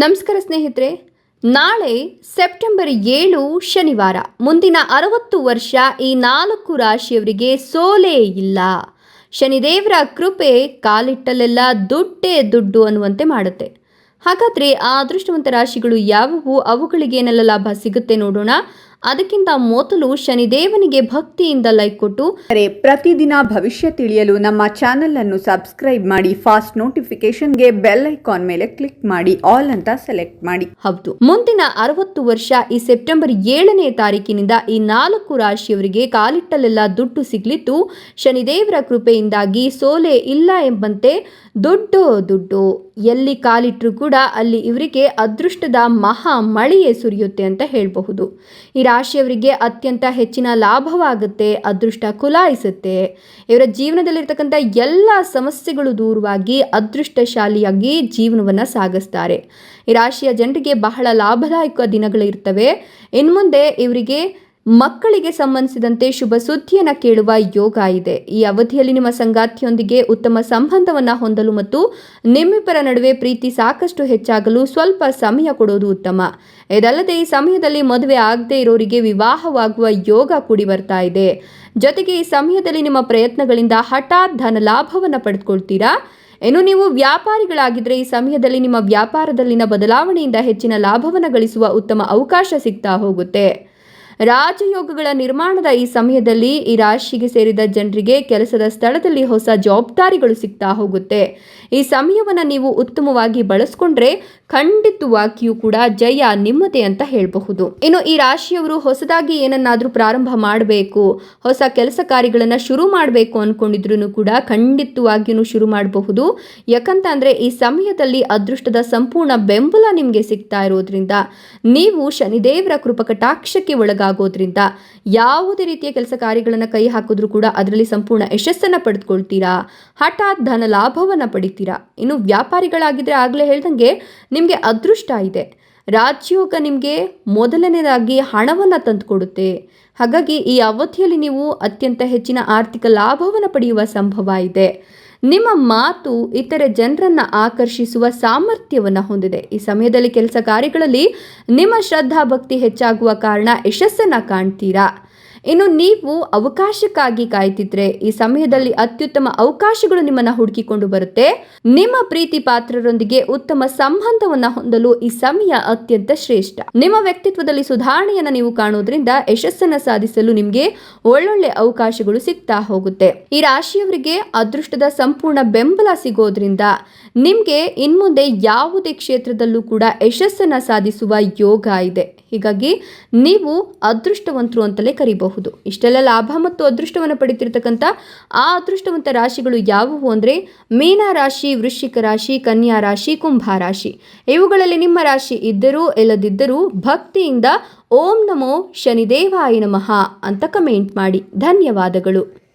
ನಮಸ್ಕಾರ ಸ್ನೇಹಿತರೆ, ನಾಳೆ ಸೆಪ್ಟೆಂಬರ್ ಏಳು ಶನಿವಾರ, ಮುಂದಿನ ಅರವತ್ತು ವರ್ಷ ಈ ನಾಲ್ಕು ರಾಶಿಯವರಿಗೆ ಸೋಲೇ ಇಲ್ಲ. ಶನಿದೇವರ ಕೃಪೆ ಕಾಲಿಟ್ಟಲ್ಲೆಲ್ಲ ದುಡ್ಡೇ ದುಡ್ಡು ಅನ್ನುವಂತೆ ಮಾಡುತ್ತೆ. ಹಾಗಾದರೆ ಆ ಅದೃಷ್ಟವಂತ ರಾಶಿಗಳು ಯಾವುವು? ಅವುಗಳಿಗೆ ಏನೆಲ್ಲ ಲಾಭ ಸಿಗುತ್ತೆ ನೋಡೋಣ. ಅದಕ್ಕಿಂತ ಮೊದಲು ಶನಿದೇವನಿಗೆ ಭಕ್ತಿಯಿಂದ ಲೈಕ್ ಕೊಟ್ಟು ಪ್ರತಿದಿನ ಭವಿಷ್ಯ ತಿಳಿಯಲು ನಮ್ಮ ಚಾನೆಲ್ ಅನ್ನು ಸಬ್ಸ್ಕ್ರೈಬ್ ಮಾಡಿ ಫಾಸ್ಟ್ ನೋಟಿಫಿಕೇಶನ್ಗೆ ಬೆಲ್ ಐಕಾನ್ ಮೇಲೆ ಕ್ಲಿಕ್ ಮಾಡಿ ಆಲ್ ಅಂತ ಸೆಲೆಕ್ಟ್ ಮಾಡಿ. ಹೌದು. ಮುಂದಿನ ಅರವತ್ತು ವರ್ಷ ಈ ಸೆಪ್ಟೆಂಬರ್ ಏಳನೇ ತಾರೀಕಿನಿಂದ ಈ ನಾಲ್ಕು ರಾಶಿಯವರಿಗೆ ಕಾಲಿಟ್ಟಲೆಲ್ಲ ದುಡ್ಡು ಸಿಗ್ಲಿದ್ದು ಶನಿದೇವರ ಕೃಪೆಯಿಂದಾಗಿ ಸೋಲೆ ಇಲ್ಲ ಎಂಬಂತೆ ದುಡ್ಡು ದುಡ್ಡು. ಎಲ್ಲಿ ಕಾಲಿಟ್ಟರು ಕೂಡ ಅಲ್ಲಿ ಇವರಿಗೆ ಅದೃಷ್ಟದ ಮಹಾ ಮಳೆಯೇ ಸುರಿಯುತ್ತೆ ಅಂತ ಹೇಳಬಹುದು. ಈ ರಾಶಿಯವರಿಗೆ ಅತ್ಯಂತ ಹೆಚ್ಚಿನ ಲಾಭವಾಗುತ್ತೆ, ಅದೃಷ್ಟ ಕುಲಾಯಿಸುತ್ತೆ. ಇವರ ಜೀವನದಲ್ಲಿರ್ತಕ್ಕಂಥ ಎಲ್ಲ ಸಮಸ್ಯೆಗಳು ದೂರವಾಗಿ ಅದೃಷ್ಟಶಾಲಿಯಾಗಿ ಜೀವನವನ್ನು ಸಾಗಿಸ್ತಾರೆ. ಈ ರಾಶಿಯ ಜನರಿಗೆ ಬಹಳ ಲಾಭದಾಯಕ ದಿನಗಳು ಇನ್ನು ಇನ್ಮುಂದೆ ಇವರಿಗೆ ಮಕ್ಕಳಿಗೆ ಸಂಬಂಧಿಸಿದಂತೆ ಶುಭ ಸುದ್ದಿಯನ್ನು ಕೇಳುವ ಯೋಗ ಇದೆ. ಈ ಅವಧಿಯಲ್ಲಿ ನಿಮ್ಮ ಸಂಗಾತಿಯೊಂದಿಗೆ ಉತ್ತಮ ಸಂಬಂಧವನ್ನು ಹೊಂದಲು ಮತ್ತು ನಿಮ್ಮಿಬ್ಬರ ನಡುವೆ ಪ್ರೀತಿ ಸಾಕಷ್ಟು ಹೆಚ್ಚಾಗಲು ಸ್ವಲ್ಪ ಸಮಯ ಕೊಡೋದು ಉತ್ತಮ. ಇದಲ್ಲದೆ ಈ ಸಮಯದಲ್ಲಿ ಮದುವೆ ಆಗದೆ ಇರೋರಿಗೆ ವಿವಾಹವಾಗುವ ಯೋಗ ಕೂಡಿ ಬರ್ತಾ ಇದೆ. ಜೊತೆಗೆ ಈ ಸಮಯದಲ್ಲಿ ನಿಮ್ಮ ಪ್ರಯತ್ನಗಳಿಂದ ಹಠಾತ್ ಧನ ಲಾಭವನ್ನು ಪಡೆದುಕೊಳ್ತೀರಾ? ಇನ್ನು ನೀವು ವ್ಯಾಪಾರಿಗಳಾಗಿದ್ದರೆ ಈ ಸಮಯದಲ್ಲಿ ನಿಮ್ಮ ವ್ಯಾಪಾರದಲ್ಲಿನ ಬದಲಾವಣೆಯಿಂದ ಹೆಚ್ಚಿನ ಲಾಭವನ್ನು ಗಳಿಸುವ ಉತ್ತಮ ಅವಕಾಶ ಸಿಗ್ತಾ ಹೋಗುತ್ತೆ. ರಾಜಯೋಗಗಳ ನಿರ್ಮಾಣದ ಈ ಸಮಯದಲ್ಲಿ ಈ ರಾಶಿಗೆ ಸೇರಿದ ಜನರಿಗೆ ಕೆಲಸದ ಸ್ಥಳದಲ್ಲಿ ಹೊಸ ಜವಾಬ್ದಾರಿಗಳು ಸಿಗ್ತಾ ಹೋಗುತ್ತೆ. ಈ ಸಮಯವನ್ನು ನೀವು ಉತ್ತಮವಾಗಿ ಬಳಸ್ಕೊಂಡ್ರೆ ಖಂಡಿತವಾಗಿಯೂ ಕೂಡ ಜಯ ನಿಮ್ಮದೇ ಅಂತ ಹೇಳಬಹುದು. ಇನ್ನು ಈ ರಾಶಿಯವರು ಹೊಸದಾಗಿ ಏನನ್ನಾದರೂ ಪ್ರಾರಂಭ ಮಾಡಬೇಕು, ಹೊಸ ಕೆಲಸ ಕಾರ್ಯಗಳನ್ನು ಶುರು ಮಾಡಬೇಕು ಅಂದ್ಕೊಂಡಿದ್ರು ಕೂಡ ಖಂಡಿತವಾಗಿಯೂ ಶುರು ಮಾಡಬಹುದು. ಯಾಕಂತ ಅಂದರೆ ಈ ಸಮಯದಲ್ಲಿ ಅದೃಷ್ಟದ ಸಂಪೂರ್ಣ ಬೆಂಬಲ ನಿಮಗೆ ಸಿಗ್ತಾ ಇರೋದ್ರಿಂದ ನೀವು ಶನಿದೇವರ ಕೃಪಕಟಾಕ್ಷಕ್ಕೆ ಒಳಗಾಗೋದ್ರಿಂದ ಯಾವುದೇ ರೀತಿಯ ಕೆಲಸ ಕಾರ್ಯಗಳನ್ನು ಕೈ ಹಾಕಿದ್ರೂ ಕೂಡ ಅದರಲ್ಲಿ ಸಂಪೂರ್ಣ ಯಶಸ್ಸನ್ನು ಪಡೆದುಕೊಳ್ತೀರಾ? ಹಠಾತ್ ಧನ ಲಾಭವನ್ನು ಪಡಿತೀರಾ? ಇನ್ನು ವ್ಯಾಪಾರಿಗಳಾಗಿದ್ದರೆ ಆಗಲೇ ಹೇಳ್ದಂಗೆ ನಿಮಗೆ ಅದೃಷ್ಟ ಇದೆ. ರಾಜ್ಯೋಗ ನಿಮಗೆ ಮೊದಲನೇದಾಗಿ ಹಣವನ್ನು ತಂದುಕೊಡುತ್ತೆ. ಹಾಗಾಗಿ ಈ ಅವಧಿಯಲ್ಲಿ ನೀವು ಅತ್ಯಂತ ಹೆಚ್ಚಿನ ಆರ್ಥಿಕ ಲಾಭವನ್ನು ಪಡೆಯುವ ಸಂಭವ ಇದೆ. ನಿಮ್ಮ ಮಾತು ಇತರ ಜನರನ್ನು ಆಕರ್ಷಿಸುವ ಸಾಮರ್ಥ್ಯವನ್ನು ಹೊಂದಿದೆ. ಈ ಸಮಯದಲ್ಲಿ ಕೆಲಸ ಕಾರ್ಯಗಳಲ್ಲಿ ನಿಮ್ಮ ಶ್ರದ್ಧಾ ಭಕ್ತಿ ಹೆಚ್ಚಾಗುವ ಕಾರಣ ಯಶಸ್ಸನ್ನು ಕಾಣ್ತೀರಾ? ಇನ್ನು ನೀವು ಅವಕಾಶಕ್ಕಾಗಿ ಕಾಯ್ತಿದ್ರೆ ಈ ಸಮಯದಲ್ಲಿ ಅತ್ಯುತ್ತಮ ಅವಕಾಶಗಳು ನಿಮ್ಮನ್ನ ಹುಡುಕಿಕೊಂಡು ಬರುತ್ತೆ. ನಿಮ್ಮ ಪ್ರೀತಿ ಪಾತ್ರರೊಂದಿಗೆ ಉತ್ತಮ ಸಂಬಂಧವನ್ನ ಹೊಂದಲು ಈ ಸಮಯ ಅತ್ಯಂತ ಶ್ರೇಷ್ಠ. ನಿಮ್ಮ ವ್ಯಕ್ತಿತ್ವದಲ್ಲಿ ಸುಧಾರಣೆಯನ್ನ ನೀವು ಕಾಣೋದ್ರಿಂದ ಯಶಸ್ಸನ್ನ ಸಾಧಿಸಲು ನಿಮಗೆ ಒಳ್ಳೊಳ್ಳೆ ಅವಕಾಶಗಳು ಸಿಗ್ತಾ ಹೋಗುತ್ತೆ. ಈ ರಾಶಿಯವರಿಗೆ ಅದೃಷ್ಟದ ಸಂಪೂರ್ಣ ಬೆಂಬಲ ಸಿಗೋದ್ರಿಂದ ನಿಮಗೆ ಇನ್ಮುಂದೆ ಯಾವುದೇ ಕ್ಷೇತ್ರದಲ್ಲೂ ಕೂಡ ಯಶಸ್ಸನ್ನ ಸಾಧಿಸುವ ಯೋಗ ಇದೆ. ಹೀಗಾಗಿ ನೀವು ಅದೃಷ್ಟವಂತರು ಅಂತಲೇ ಕರಿಬಹುದು. ಇಷ್ಟೆಲ್ಲ ಲಾಭ ಮತ್ತು ಅದೃಷ್ಟವನ್ನು ಪಡೆಯುತ್ತಿರತಕ್ಕಂಥ ಆ ಅದೃಷ್ಟವಂತ ರಾಶಿಗಳು ಯಾವುವು ಅಂದರೆ ಮೀನ ರಾಶಿ, ವೃಶ್ಚಿಕ ರಾಶಿ, ಕನ್ಯಾ ರಾಶಿ, ಕುಂಭ ರಾಶಿ. ಇವುಗಳಲ್ಲಿ ನಿಮ್ಮ ರಾಶಿ ಇದ್ದರೂ ಇಲ್ಲದಿದ್ದರೂ ಭಕ್ತಿಯಿಂದ ಓಂ ನಮೋ ಶನಿದೇವಾಯ ನಮಃ ಅಂತ ಕಮೆಂಟ್ ಮಾಡಿ. ಧನ್ಯವಾದಗಳು.